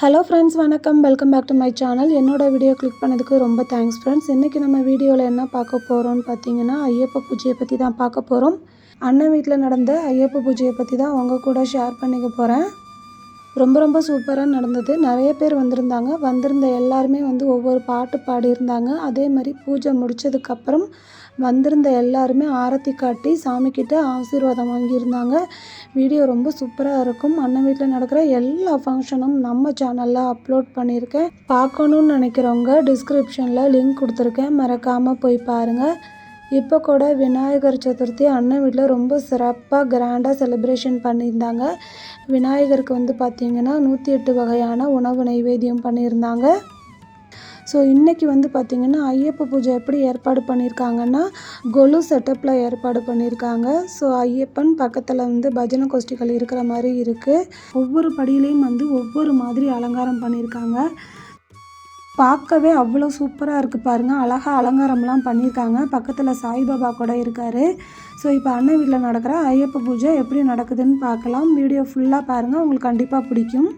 Hello friends வணக்கம். Welcome back to my channel என்னோட video click பண்ணதுக்கு ரொம்ப தேங்க்ஸ் ஃப்ரெண்ட்ஸ் இன்றைக்கி நம்ம வீடியோவில் என்ன பார்க்க போகிறோம்னு பார்த்தீங்கன்னா ஐயப்ப பூஜையை பற்றி தான் பார்க்க போகிறோம் அண்ணன் வீட்டில் நடந்த ஐயப்ப பூஜையை பற்றி தான் உங்கள் கூட ஷேர் பண்ணிக்க போகிறேன் ரொம்ப ரொம்ப சூப்பராக நடந்தது. நிறைய பேர் வந்திருந்தாங்க. வந்திருந்த எல்லாருமே வந்து ஒவ்வொரு பாட்டு பாடியிருந்தாங்க. அதே மாதிரி பூஜை முடித்ததுக்கப்புறம் வந்திருந்த எல்லாருமே ஆரத்தி காட்டி சாமிக்கிட்ட ஆசீர்வாதம் வாங்கியிருந்தாங்க. வீடியோ ரொம்ப சூப்பராக இருக்கும். அண்ணன் வீட்டில் நடக்கிற எல்லா ஃபங்க்ஷனும் நம்ம சேனலில் அப்லோட் பண்ணியிருக்கேன். பார்க்கணுன்னு நினைக்கிறவங்க டிஸ்கிரிப்ஷனில் லிங்க் கொடுத்துருக்கேன். மறக்காமல் போய் பாருங்கள் இப்போ கூட விநாயகர் சதுர்த்தி அண்ணன் வீட்டில் ரொம்ப சிறப்பாக கிராண்டாக செலிப்ரேஷன் பண்ணியிருந்தாங்க. விநாயகருக்கு வந்து பார்த்திங்கன்னா நூற்றி எட்டு வகையான உணவு நைவேத்தியம் பண்ணியிருந்தாங்க. ஸோ இன்றைக்கி வந்து பார்த்திங்கன்னா ஐயப்ப பூஜை எப்படி ஏற்பாடு பண்ணியிருக்காங்கன்னா கொலு செட்டப்பில் ஏற்பாடு பண்ணியிருக்காங்க ஸோ ஐயப்பன் பக்கத்தில் வந்து பஜனை கோஷ்டிகள் இருக்கிற மாதிரி இருக்குது ஒவ்வொரு படியிலையும் வந்து ஒவ்வொரு மாதிரி அலங்காரம் பண்ணியிருக்காங்க பார்க்கவே அவ்வளோ சூப்பராக இருக்குது பாருங்கள் அழகாக அலங்காரம்லாம் பண்ணியிருக்காங்க பக்கத்தில் சாய்பாபா கூட இருக்கார். ஸோ இப்போ அண்ணன் வீட்டில் நடக்கிற ஐயப்ப பூஜை எப்படி நடக்குதுன்னு பார்க்கலாம். வீடியோ ஃபுல்லாக பாருங்கள் உங்களுக்கு கண்டிப்பாக பிடிக்கும்.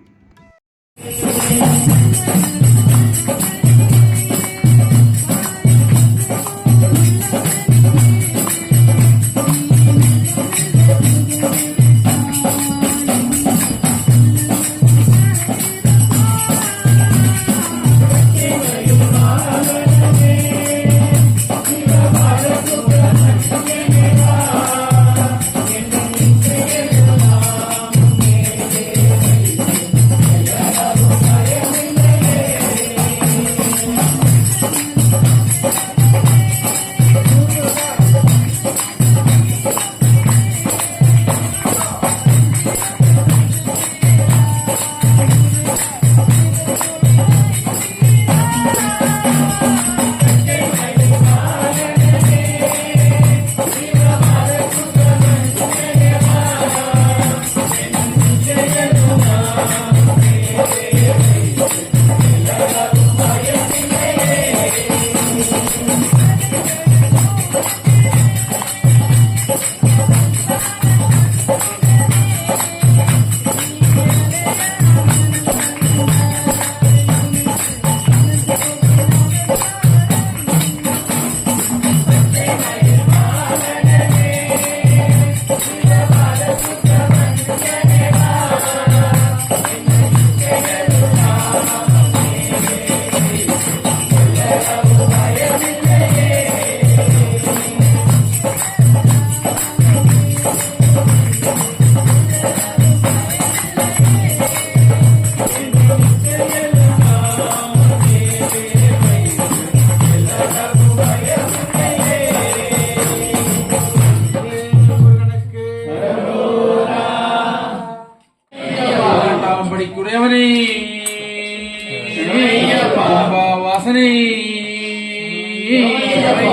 కుంభవాసనే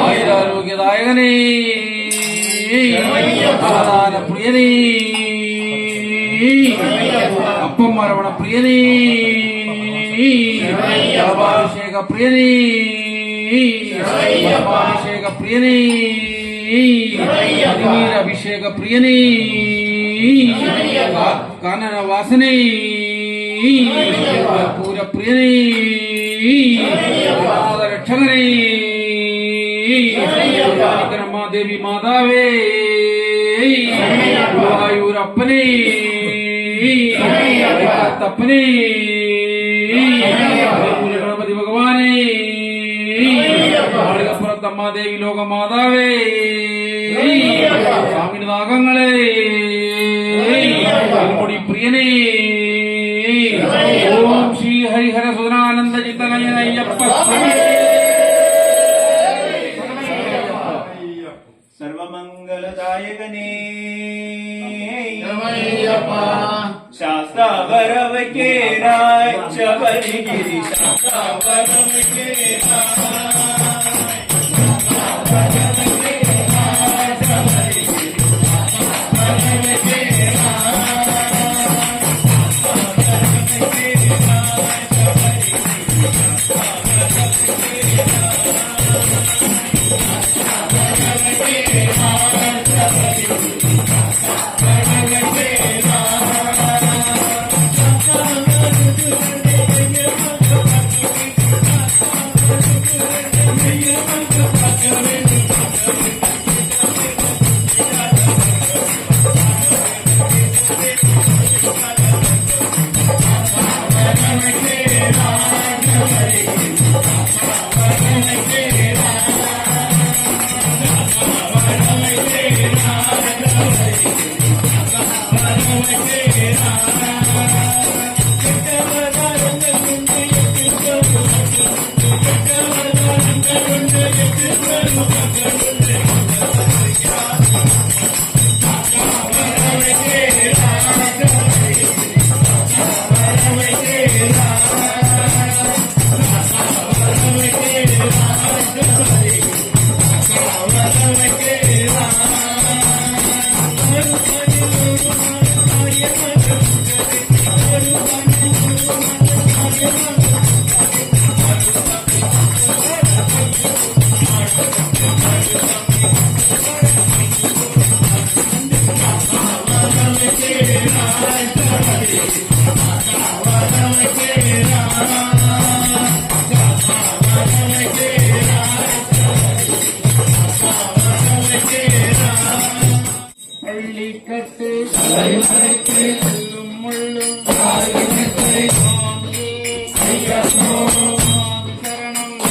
ఆయురారోగ్యదాయకనే. ఆదాన ప్రియనే అప్పమ్మ రమణ ప్రియనే అభిషేక ప్రియనే అభిషేక ప్రియనే హరిమీర అభిషేక ప్రియనే కానన వాసనే పూర ప్రియనే ദേവി മാതാവേ. ഗുരുവായൂരപ്പനെ. തപ്പനെ ഗണപതി ഭഗവാനെ. അളകപ്പുറത്തമ്മ ദേവി ലോകമാതാവേ സ്വാമിനാഗങ്ങളെ പ്രിയനേ. Yeah.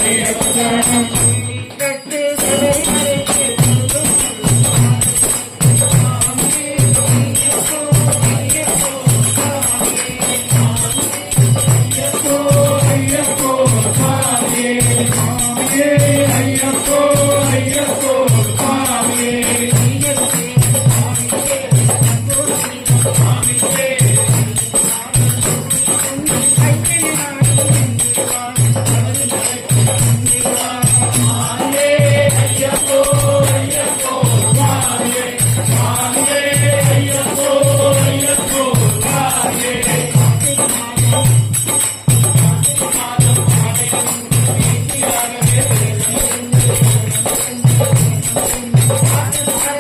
Yeah. Thank you.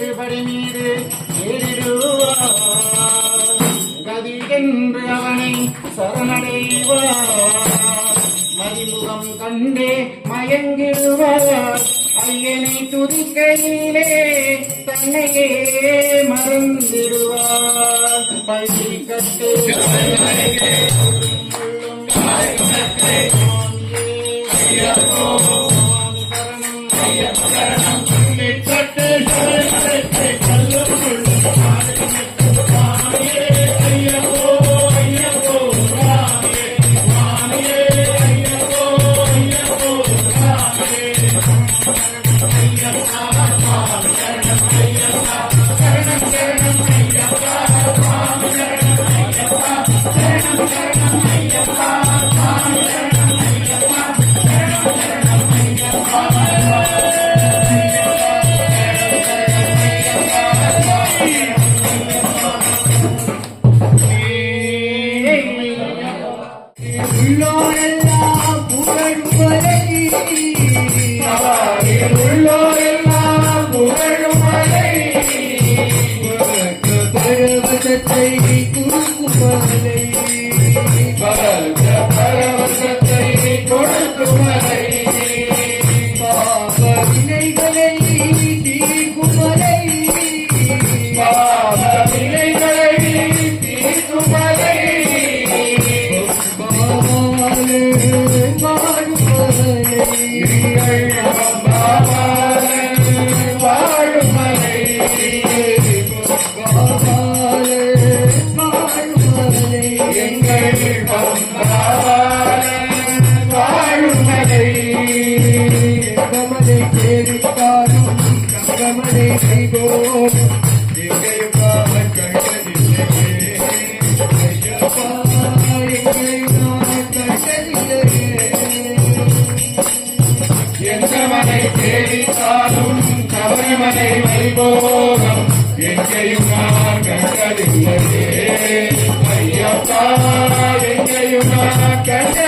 everybody me கட்டையுமா கட்ட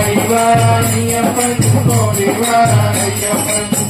வாடி வாடி அப்பன் கோடி வாடி அப்பன்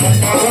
Música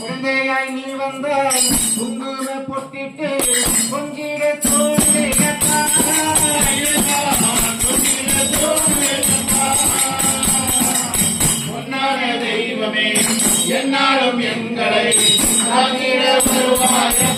குழந்தையாய் நீ வந்தாய் குங்கும பொட்டிட்டு கொஞ்சிட தோழி பொன்னான என்னாலும் எங்களை வருவாயா.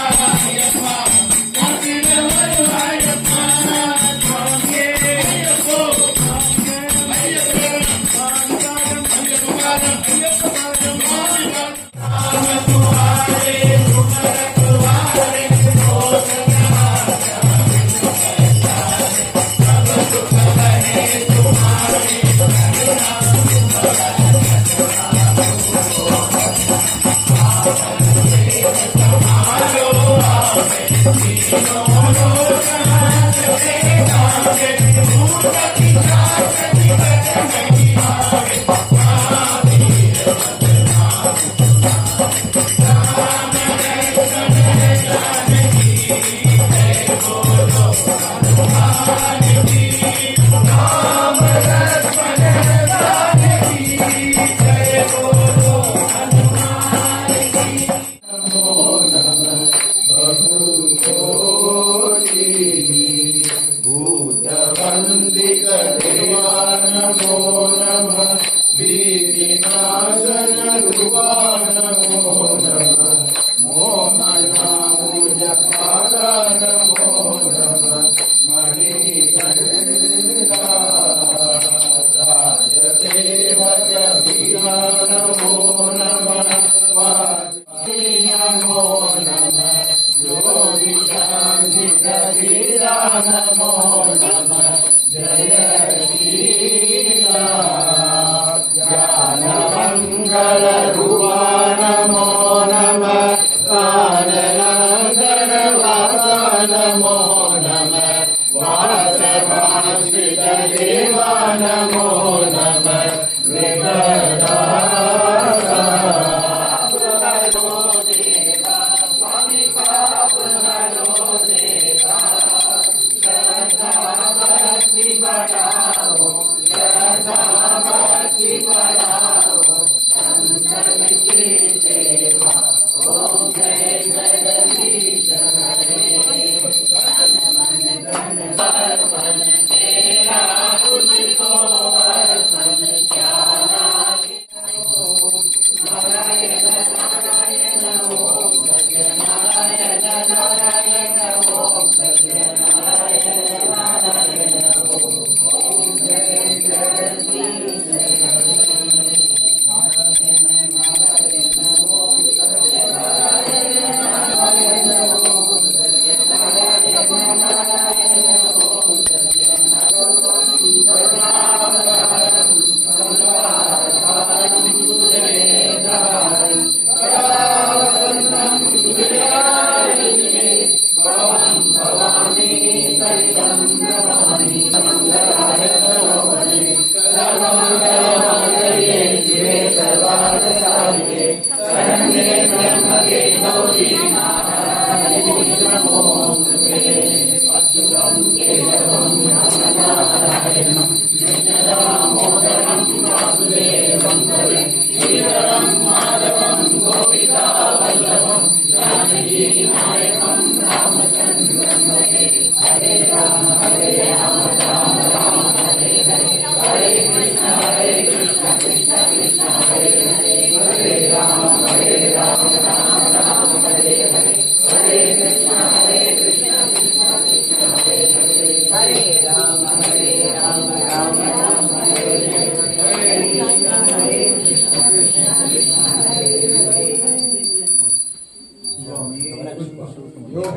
Vamos, vamos. Thank you.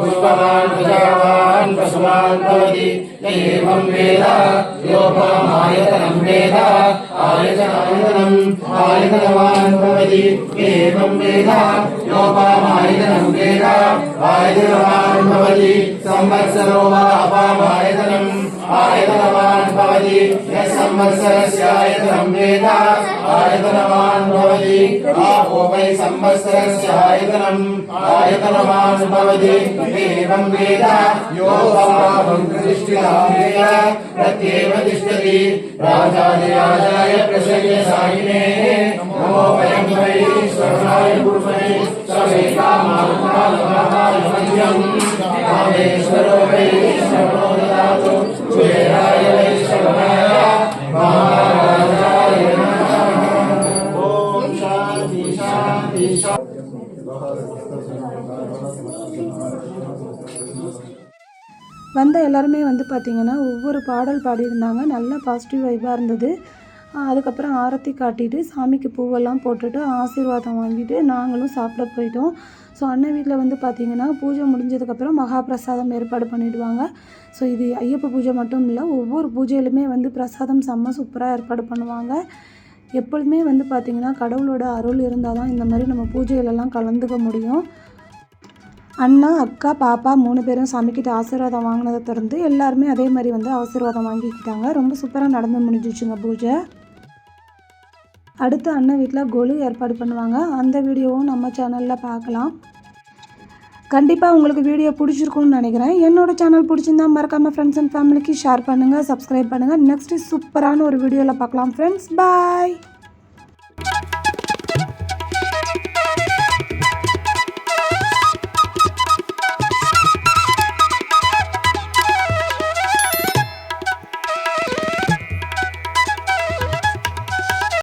पुष्पवान् प्रजावान् वसुमान् भवति य एवं वेद योपमायतनं वेद आयतनायतनम् आयतनवान् भवति एवं वेद योपमायतनं वेद आयतनवान् भवति संवत्सरो वा अपामायतनम् आयतनवान् भवति यः संवत्सरस्य आयतनं वेद आयतनवान् भवति आपो वै संवत्सरस्य आयतनम् आयतनवान् भवति एवं वेद यो पापं प्रतिष्ठितां वेद प्रत्येव तिष्ठति राजाधिराजाय प्रसय्यसायिने नमो वयं वै स्वराय कुर्महे सवे कामात्मानवाय मह्यम् कामेश्वरो वै श्रवणो ददातु कुबेराय वै श्रवणाय महाराजाय नमः ॐ शान्ति शान्ति शान्ति வந்த எல்லாருமே வந்து பார்த்திங்கன்னா ஒவ்வொரு பாடல் பாடியிருந்தாங்க நல்ல பாசிட்டிவ் வைப்பாக இருந்தது ஆஹ் அதுக்கப்புறம் ஆரத்தி காட்டிட்டு சாமிக்கு பூவெல்லாம் போட்டுட்டு ஆசீர்வாதம் வாங்கிட்டு நாங்களும் சாப்பிட போயிட்டோம். ஸோ அண்ணன் வீட்டில் வந்து பார்த்திங்கன்னா பூஜை முடிஞ்சதுக்கப்புறம் மகாபிரசாதம் ஏற்பாடு பண்ணிவிடுவாங்க ஸோ இது ஐயப்ப பூஜை மட்டும் இல்லை ஒவ்வொரு பூஜையிலுமே வந்து பிரசாதம் செம்ம சூப்பராக ஏற்பாடு பண்ணுவாங்க. எப்பொழுதுமே வந்து பார்த்திங்கன்னா கடவுளோட அருள் இருந்தால் தான் இந்த மாதிரி நம்ம பூஜையிலலாம் கலந்துக்க முடியும். அண்ணா அக்கா பாப்பா மூணு பேரும் சாமிக்கிட்ட ஆசீர்வாதம் வாங்கினதை தொடர்ந்து எல்லாருமே அதே மாதிரி வந்து ஆசீர்வாதம் வாங்கிக்கிட்டாங்க. ரொம்ப சூப்பராக நடந்து முடிஞ்சிச்சுங்க பூஜை. அடுத்து அண்ணன் வீட்டில் கொலு ஏற்பாடு பண்ணுவாங்க. அந்த வீடியோவும் நம்ம சேனலில் பார்க்கலாம். கண்டிப்பாக உங்களுக்கு வீடியோ பிடிச்சிருக்கும்னு நினைக்கிறேன். என்னோடய சேனல் பிடிச்சிருந்தா மறக்காமல் ஃப்ரெண்ட்ஸ் அண்ட் ஃபேமிலிக்கு ஷேர் பண்ணுங்கள் சப்ஸ்கிரைப் பண்ணுங்கள் நெக்ஸ்ட்டு சூப்பரான ஒரு வீடியோவில் பார்க்கலாம் ஃப்ரெண்ட்ஸ் பாய்